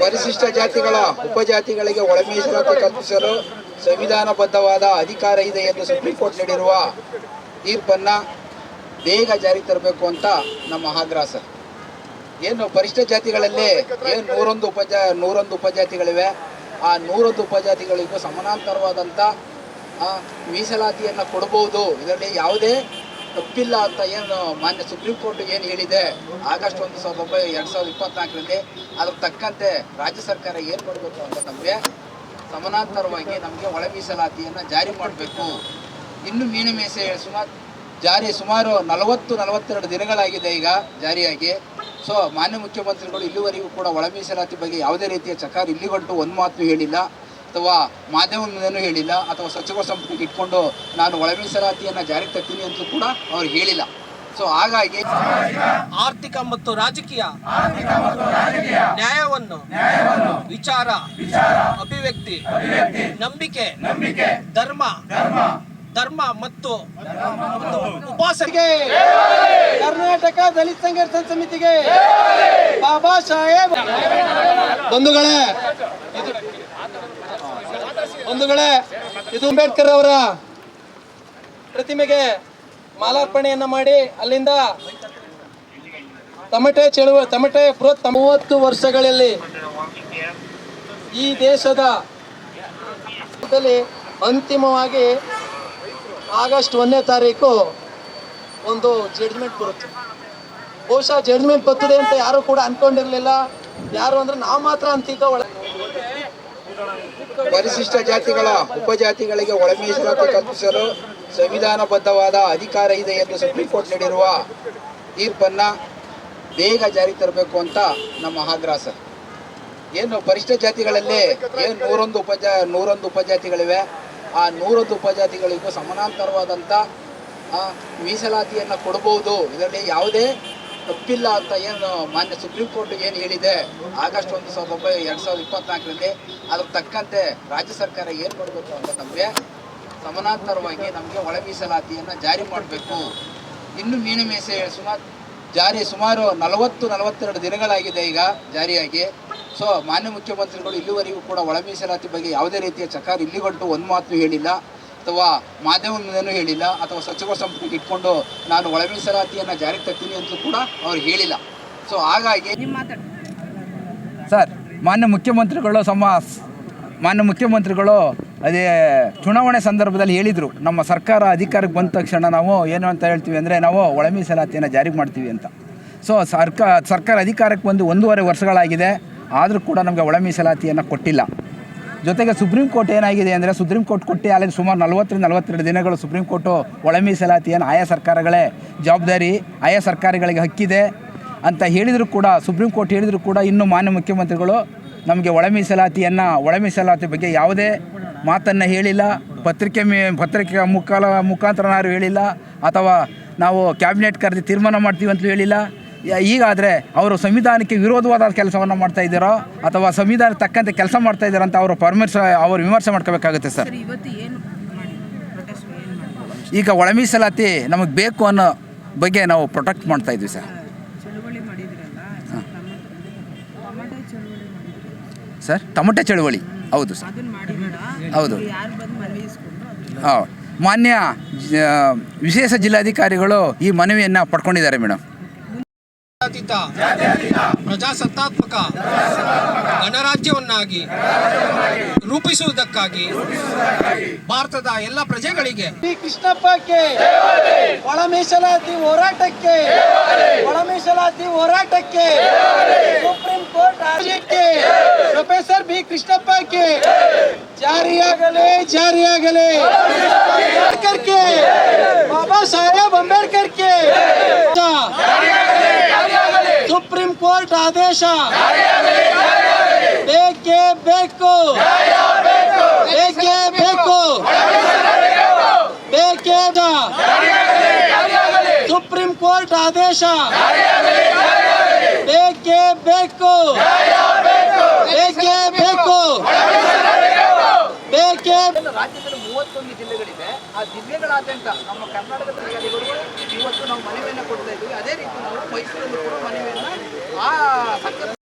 ಪರಿಶಿಷ್ಟ ಜಾತಿಗಳ ಉಪಜಾತಿಗಳಿಗೆ ಒಳಮೀಸಲಾತಿ ಕಲ್ಪಿಸಲು ಸಂವಿಧಾನಬದ್ಧವಾದ ಅಧಿಕಾರ ಇದೆ ಎಂದು ಸುಪ್ರೀಂ ಕೋರ್ಟ್ ನೀಡಿರುವ ತೀರ್ಪನ್ನು ಬೇಗ ಜಾರಿ ತರಬೇಕು ಅಂತ ನಮ್ಮ ಆಗ್ರಹ ಏನು ಪರಿಶಿಷ್ಟ ಜಾತಿಗಳಲ್ಲಿ ಏನು ನೂರೊಂದು ಉಪಜಾ, ನೂರೊಂದು ಉಪಜಾತಿಗಳಿವೆ, ಆ ನೂರೊಂದು ಉಪಜಾತಿಗಳಿಗೂ ಸಮಾನಾಂತರವಾದಂಥ ಮೀಸಲಾತಿಯನ್ನು ಕೊಡಬಹುದು ಇದರಲ್ಲಿ ಯಾವುದೇ ತಪ್ಪಿಲ್ಲ ಅಂತ ಏನು ಮಾನ್ಯ ಸುಪ್ರೀಂ ಕೋರ್ಟ್ ಏನು ಹೇಳಿದೆ? ಆಗಸ್ಟ್ ಒಂದು ಸಾವಿರದ ಒಂಬೈ ಎರಡು ಸಾವಿರದ ಇಪ್ಪತ್ನಾಲ್ಕರಲ್ಲಿ ಅದ್ರ ತಕ್ಕಂತೆ ರಾಜ್ಯ ಸರ್ಕಾರ ಏನು ಮಾಡಬೇಕು ಅಂತ ನಮಗೆ ಸಮಾನಾಂತರವಾಗಿ ನಮಗೆ ಒಳ ಮೀಸಲಾತಿಯನ್ನು ಜಾರಿ ಮಾಡಬೇಕು. ಇನ್ನು ಮೀನು ಮೀಸೆ ಸುಮಾರು, ಜಾರಿ ಸುಮಾರು ನಲವತ್ತು, ನಲವತ್ತೆರಡು ದಿನಗಳಾಗಿದೆ ಈಗ ಜಾರಿಯಾಗಿ. ಸೊ ಮಾನ್ಯ ಮುಖ್ಯಮಂತ್ರಿಗಳು ಇಲ್ಲಿವರೆಗೂ ಕೂಡ ಒಳ ಮೀಸಲಾತಿ ಬಗ್ಗೆ ಯಾವುದೇ ರೀತಿಯ ಚಕಾರ ಇಲ್ಲಿಗಂಟು ಒಂದು ಮಾತು ಹೇಳಿಲ್ಲ. ಅಥವಾ ಮಾಧ್ಯಮವನ್ನು ಮುಂದೆನೂ ಹೇಳಿಲ್ಲ ಅಥವಾ ಸಚಿವ ಸಂಪುಟಕ್ಕೆ ಇಟ್ಕೊಂಡು ನಾನು ಒಳ ಮೀಸಲಾತಿಯನ್ನು ಜಾರಿಗೆ ತರ್ತೀನಿ ಅಂತಲೂ ಕೂಡ ಅವರು ಹೇಳಿಲ್ಲ. ಸೊ ಹಾಗಾಗಿ ಆರ್ಥಿಕ ಮತ್ತು ರಾಜಕೀಯ ನ್ಯಾಯವನ್ನು ವಿಚಾರ ಅಭಿವ್ಯಕ್ತಿ ನಂಬಿಕೆ ಧರ್ಮ ಧರ್ಮ ಮತ್ತು ಉಪಾಸನೆಗೆ ಕರ್ನಾಟಕ ದಲಿತ ಸಂಘರ್ಷ ಸಮಿತಿಗೆ ಬಾಬಾ ಸಾಹೇಬ್. ಬಂಧುಗಳೇ ಬಂಧುಗಳೇ ಇದು ಅಂಬೇಡ್ಕರ್ ಅವರ ಪ್ರತಿಮೆಗೆ ಮಾಲಾರ್ಪಣೆಯನ್ನ ಮಾಡಿ ಅಲ್ಲಿಂದ ತಮಟೆ ಚಳುವ, ತಮಟೆ ಬೃಹತ್ ಮೂವತ್ತು ವರ್ಷಗಳಲ್ಲಿ ಈ ದೇಶದ ಅಂತಿಮವಾಗಿ ಆಗಸ್ಟ್ ಒಂದನೇ ತಾರೀಕು ಒಂದು ಜಡ್ಜ್ಮೆಂಟ್ ಬರುತ್ತೆ. ಬಹುಶಃ ಜಡ್ಜ್ಮೆಂಟ್ ಬರ್ತದೆ ಅಂತ ಯಾರು ಕೂಡ ಅನ್ಕೊಂಡಿರ್ಲಿಲ್ಲ. ಯಾರು ಅಂದ್ರೆ ನಾವು ಮಾತ್ರ ಅಂತಿದ್ದ ಒಳ ಪರಿಶಿಷ್ಟ ಜಾತಿಗಳ ಉಪಜಾತಿಗಳಿಗೆ ಒಳ ಮೀಸಲಾತಿ ಕಲ್ಪಿಸಲು ಸಂವಿಧಾನಬದ್ಧವಾದ ಅಧಿಕಾರ ಇದೆ ಎಂದು ಸುಪ್ರೀಂ ಕೋರ್ಟ್ ನೀಡಿರುವ ತೀರ್ಪನ್ನು ಬೇಗ ಜಾರಿ ತರಬೇಕು ಅಂತ ನಮ್ಮ ಆಗ್ರಹ ಏನು ಪರಿಶಿಷ್ಟ ಜಾತಿಗಳಲ್ಲಿ ಏನು ನೂರೊಂದು ಉಪಜಾ, ನೂರೊಂದು ಉಪಜಾತಿಗಳಿವೆ, ಆ ನೂರೊಂದು ಉಪಜಾತಿಗಳಿಗೂ ಸಮಾನಾಂತರವಾದಂಥ ಮೀಸಲಾತಿಯನ್ನು ಕೊಡಬಹುದು ಇದರಲ್ಲಿ ಯಾವುದೇ ತಪ್ಪಿಲ್ಲ ಅಂತ ಏನು ಮಾನ್ಯ ಸುಪ್ರೀಂ ಕೋರ್ಟ್ ಏನು ಹೇಳಿದೆ? ಆಗಸ್ಟ್ ಒಂದು ಸಾವಿರದ ಒಂಬೈ ಎರಡು ಸಾವಿರದ ಇಪ್ಪತ್ನಾಲ್ಕರಲ್ಲಿ ಅದಕ್ಕೆ ತಕ್ಕಂತೆ ರಾಜ್ಯ ಸರ್ಕಾರ ಏನು ಮಾಡಬೇಕು ಅಂತ ನಮಗೆ ಸಮಾನಾಂತರವಾಗಿ ನಮಗೆ ಒಳ ಮೀಸಲಾತಿಯನ್ನು ಜಾರಿ ಮಾಡಬೇಕು. ಇನ್ನು ಮೀನು ಮೀಸೆ ಸುಮಾರು ಜಾರಿ ಸುಮಾರು ನಲವತ್ತು, ನಲವತ್ತೆರಡು ದಿನಗಳಾಗಿದೆ ಈಗ ಜಾರಿಯಾಗಿ. ಸೊ ಮಾನ್ಯ ಮುಖ್ಯಮಂತ್ರಿಗಳು ಇಲ್ಲಿವರೆಗೂ ಕೂಡ ಒಳ ಮೀಸಲಾತಿ ಬಗ್ಗೆ ಯಾವುದೇ ರೀತಿಯ ಚಕಾರ ಇಲ್ಲಿಗಂಟು ಒಂದು ಮಾತು ಹೇಳಿಲ್ಲ. ಅಥವಾ ಮಾಧ್ಯಮ ಮುಂದೆನೂ ಹೇಳಿಲ್ಲ ಅಥವಾ ಸಚಿವ ಸಂಪುಟಕ್ಕೆ ಇಟ್ಕೊಂಡು ನಾನು ಒಳ ಮೀಸಲಾತಿಯನ್ನು ಜಾರಿಗೆ ತರ್ತೀನಿ ಅಂತ ಕೂಡ ಅವ್ರು ಹೇಳಿಲ್ಲ. ಸೊ ಹಾಗಾಗಿ ನಿಮ್ಮ ಸರ್ ಮಾನ್ಯ ಮುಖ್ಯಮಂತ್ರಿಗಳು ಸಮ ಮಾನ್ಯ ಮುಖ್ಯಮಂತ್ರಿಗಳು ಅದೇ ಚುನಾವಣೆ ಸಂದರ್ಭದಲ್ಲಿ ಹೇಳಿದರು ನಮ್ಮ ಸರ್ಕಾರ ಅಧಿಕಾರಕ್ಕೆ ಬಂದ ತಕ್ಷಣ ನಾವು ಏನು ಅಂತ ಹೇಳ್ತೀವಿ ಅಂದರೆ ನಾವು ಒಳ ಮೀಸಲಾತಿಯನ್ನು ಜಾರಿಗೆ ಮಾಡ್ತೀವಿ ಅಂತ. ಸೊ ಸರ್ಕಾರ ಸರ್ಕಾರ ಅಧಿಕಾರಕ್ಕೆ ಬಂದು ಒಂದೂವರೆ ವರ್ಷಗಳಾಗಿದೆ ಆದರೂ ಕೂಡ ನಮಗೆ ಒಳ ಮೀಸಲಾತಿಯನ್ನು ಕೊಟ್ಟಿಲ್ಲ. ಜೊತೆಗೆ ಸುಪ್ರೀಂ ಕೋರ್ಟ್ ಏನಾಗಿದೆ ಅಂದರೆ ಸುಪ್ರೀಂ ಕೋರ್ಟ್ ಕೊಟ್ಟು ಅಲ್ಲಿ ಸುಮಾರು ನಲವತ್ತರಿಂದ ನಲವತ್ತೆರಡು ದಿನಗಳು ಸುಪ್ರೀಂ ಕೋರ್ಟು ಒಳ ಮೀಸಲಾತಿಯನ್ನು ಆಯಾ ಸರ್ಕಾರಗಳೇ ಜವಾಬ್ದಾರಿ ಆಯಾ ಸರ್ಕಾರಗಳಿಗೆ ಹಕ್ಕಿದೆ ಅಂತ ಹೇಳಿದರೂ ಕೂಡ, ಸುಪ್ರೀಂ ಕೋರ್ಟ್ ಹೇಳಿದರೂ ಕೂಡ ಇನ್ನೂ ಮಾನ್ಯ ಮುಖ್ಯಮಂತ್ರಿಗಳು ನಮಗೆ ಒಳ ಮೀಸಲಾತಿಯನ್ನು ಒಳ ಮೀಸಲಾತಿ ಬಗ್ಗೆ ಯಾವುದೇ ಮಾತನ್ನು ಹೇಳಿಲ್ಲ, ಪತ್ರಿಕೆ ಮೇ, ಪತ್ರಿಕೆ ಮುಖಾಲ ಮುಖಾಂತರನಾರು ಹೇಳಿಲ್ಲ ಅಥವಾ ನಾವು ಕ್ಯಾಬಿನೆಟ್ ಕರೆದು ತೀರ್ಮಾನ ಮಾಡ್ತೀವಿ ಅಂತಲೂ ಹೇಳಿಲ್ಲ. ಈಗಾದರೆ ಅವರು ಸಂವಿಧಾನಕ್ಕೆ ವಿರೋಧವಾದ ಕೆಲಸವನ್ನು ಮಾಡ್ತಾ ಇದ್ದಾರೋ ಅಥವಾ ಸಂವಿಧಾನ ತಕ್ಕಂತೆ ಕೆಲಸ ಮಾಡ್ತಾ ಇದ್ದಾರೋ ಅಂತ ಅವರು ಪರ್ಮಿಷ ಅವರು ವಿಮರ್ಶೆ ಮಾಡ್ಕೋಬೇಕಾಗುತ್ತೆ ಸರ್. ಈಗ ಒಳ ಮೀಸಲಾತಿ ನಮಗೆ ಬೇಕು ಅನ್ನೋ ಬಗ್ಗೆ ನಾವು ಪ್ರೊಟೆಕ್ಟ್ ಮಾಡ್ತಾ ಇದ್ವಿ ಸರ್. ಸರ್ ಟಮಟೆ ಚಳುವಳಿ. ಹೌದು ಸರ್. ಹೌದು. ಮಾನ್ಯ ವಿಶೇಷ ಜಿಲ್ಲಾಧಿಕಾರಿಗಳು ಈ ಮನವಿಯನ್ನು ಪಡ್ಕೊಂಡಿದ್ದಾರೆ ಮೇಡಮ್. ಪ್ರಜಾಸತ್ತಾತ್ಮಕ ಗಣರಾಜ್ಯವನ್ನಾಗಿ ರೂಪಿಸುವುದಕ್ಕಾಗಿ ಭಾರತದ ಎಲ್ಲ ಪ್ರಜೆಗಳಿಗೆ ಕೃಷ್ಣಪ್ಪಕ್ಕೆ ಒಳ ಮೀಸಲಾತಿ ಹೋರಾಟಕ್ಕೆ ಒಳ ಮೀಸಲಾತಿ ಹೋರಾಟಕ್ಕೆ, ಸುಪ್ರೀಂ ಕೋರ್ಟ್ ಆದೇಶಕ್ಕೆ ಪ್ರೊಫೆಸರ್ ಬಿ ಕೃಷ್ಣಪ್ಪಕ್ಕೆ ಜಾರಿಯಾಗಲೇ ಜಾರಿಯಾಗಲೇ ಅಂಬೇಡ್ಕರ್ಗೆ ಬಾಬಾ ಸಾಹೇಬ್ ಅಂಬೇಡ್ಕರ್ಗೆ ಸುಪ್ರೀಂ ಕೋರ್ಟ್ ಆದೇಶ. ಬೇಕೇ ಬೇಕು. ಬೇಕೇ ಬೇಕು. ಬೇಕೇ ಸುಪ್ರೀಂ ಕೋರ್ಟ್ ಆದೇಶ. ಬೇಕೇ ಬೇಕು ಬೇಕು ಬೇಕೇ ರಾಜ್ಯದಲ್ಲಿ ಮೂವತ್ತೊಂದು ಜಿಲ್ಲೆಗಳಿದೆ ಆ ಜಿಲ್ಲೆಗಳಾದ್ಯಂತ ನಮ್ಮ ಕರ್ನಾಟಕದ ಅಧಿಕಾರಿಗಳು ಇವತ್ತು ನಾವು ಮನವಿಯನ್ನು ಕೊಡ್ತಾ ಇದ್ದೀವಿ. ಅದೇ ರೀತಿ ನಾವು ಮೈಸೂರಲ್ಲೂ ಕೂಡ ಮನವಿಯನ್ನು ಆ ಸರ್ಕಾರ